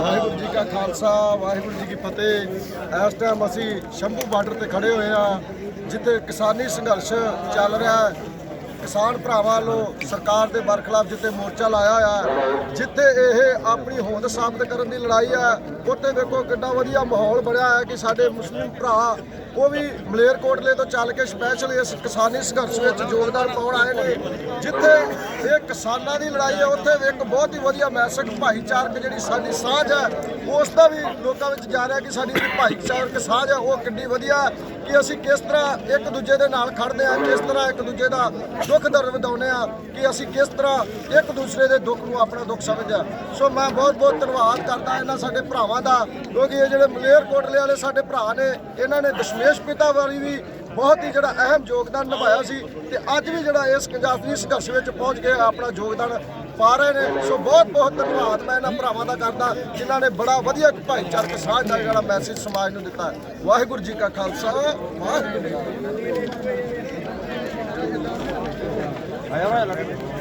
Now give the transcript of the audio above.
ਵਾਹਿਗੁਰੂ ਜੀ ਕਾ ਖਾਲਸਾ, ਵਾਹਿਗੁਰੂ ਜੀ ਕੀ ਫਤਿਹ। ਇਸ ਟਾਈਮ ਅਸੀਂ ਸ਼ੰਭੂ ਬਾਰਡਰ ਤੇ ਖੜੇ ਹੋਏ ਆ ਜਿੱਥੇ ਕਿਸਾਨੀ ਸੰਘਰਸ਼ ਚੱਲ ਰਿਹਾ ਹੈ। ਕਿਸਾਨ ਭਰਾਵਾਂ ਵੱਲੋਂ ਸਰਕਾਰ ਦੇ ਬਰਖਲਾਫ ਜਿੱਥੇ ਮੋਰਚਾ ਲਾਇਆ ਹੋਇਆ ਜਿੱਥੇ ਇਹ ਆਪਣੀ ਹੋਂਦ ਸਾਬਤ ਕਰਨ ਦੀ ਲੜਾਈ ਹੈ, ਉੱਥੇ ਵੇਖੋ ਕਿੰਨਾ ਵਧੀਆ ਮਾਹੌਲ ਬਣਿਆ ਹੈ ਕਿ ਸਾਡੇ ਮੁਸਲਿਮ ਭਰਾ ਉਹ ਵੀ ਮਲੇਰਕੋਟਲੇ ਤੋਂ ਚੱਲ ਕੇ ਸਪੈਸ਼ਲ ਇਸ ਕਿਸਾਨੀ ਸੰਘਰਸ਼ ਵਿੱਚ ਯੋਗਦਾਨ ਪਾਉਣ ਆਏ ਨੇ। ਜਿੱਥੇ ਇਹ ਕਿਸਾਨਾਂ ਦੀ ਲੜਾਈ ਹੈ ਉੱਥੇ ਇੱਕ ਬਹੁਤ ਹੀ ਵਧੀਆ ਮੈਸੇਜ ਭਾਈਚਾਰਕ ਜਿਹੜੀ ਸਾਡੀ ਸਾਂਝ ਹੈ ਉਸ ਦਾ ਵੀ ਲੋਕਾਂ ਵਿੱਚ ਜਾ ਰਿਹਾ ਕਿ ਸਾਡੀ ਜਿਹੜੀ ਭਾਈਚਾਰਕ ਸਾਂਝ ਹੈ ਉਹ ਕਿੰਨੀ ਵਧੀਆ ਕਿ ਅਸੀਂ ਕਿਸ ਤਰ੍ਹਾਂ ਇੱਕ ਦੂਜੇ ਦੇ ਨਾਲ ਖੜਦੇ ਹਾਂ, ਕਿਸ ਤਰ੍ਹਾਂ ਇੱਕ ਦੂਜੇ ਦਾ ਦੁੱਖ ਦਰਦ ਵਧਾਉਂਦੇ ਹਾਂ, ਕਿ ਅਸੀਂ ਕਿਸ ਤਰ੍ਹਾਂ ਇੱਕ ਦੂਸਰੇ ਦੇ ਦੁੱਖ ਨੂੰ ਆਪਣਾ ਦੁੱਖ ਸਮਝਦੇ ਹਾਂ। ਸੋ ਮੈਂ ਬਹੁਤ ਬਹੁਤ ਧੰਨਵਾਦ ਕਰਦਾ ਇਹਨਾਂ ਸਾਡੇ ਭਰਾਵਾਂ ਦਾ, ਕਿਉਂਕਿ ਇਹ ਜਿਹੜੇ ਮਲੇਰਕੋਟਲੇ ਵਾਲੇ ਸਾਡੇ ਭਰਾ ਨੇ, ਇਹਨਾਂ ਨੇ ਦਸ਼ਮੇਸ਼ ਪਿਤਾ ਵਾਲੀ ਵੀ ਬਹੁਤ ਹੀ ਜਿਹੜਾ ਅਹਿਮ ਯੋਗਦਾਨ ਨਿਭਾਇਆ ਸੀ ਤੇ ਅੱਜ ਵੀ ਜਿਹੜਾ ਇਸ ਪੰਜਾਬੀ ਸੰਘਰਸ਼ ਵਿੱਚ ਪਹੁੰਚ ਕੇ ਆਪਣਾ ਯੋਗਦਾਨ ਪਾ ਰਹੇ ਨੇ। ਸੋ ਬਹੁਤ ਬਹੁਤ ਧੰਨਵਾਦ ਮੈਂ ਇਹਨਾਂ ਭਰਾਵਾਂ ਦਾ ਕਰਦਾ, ਜਿਨ੍ਹਾਂ ਨੇ ਬੜਾ ਵਧੀਆ ਭਾਈਚਾਰਕ ਸਾਂਝ ਦਾ ਜਿਹੜਾ ਮੈਸੇਜ ਸਮਾਜ ਨੂੰ ਦਿੱਤਾ। ਵਾਹਿਗੁਰੂ ਜੀ ਕਾ ਖਾਲਸਾ, ਵਾਹਿਗੁਰੂ ਜੀ ਕੀ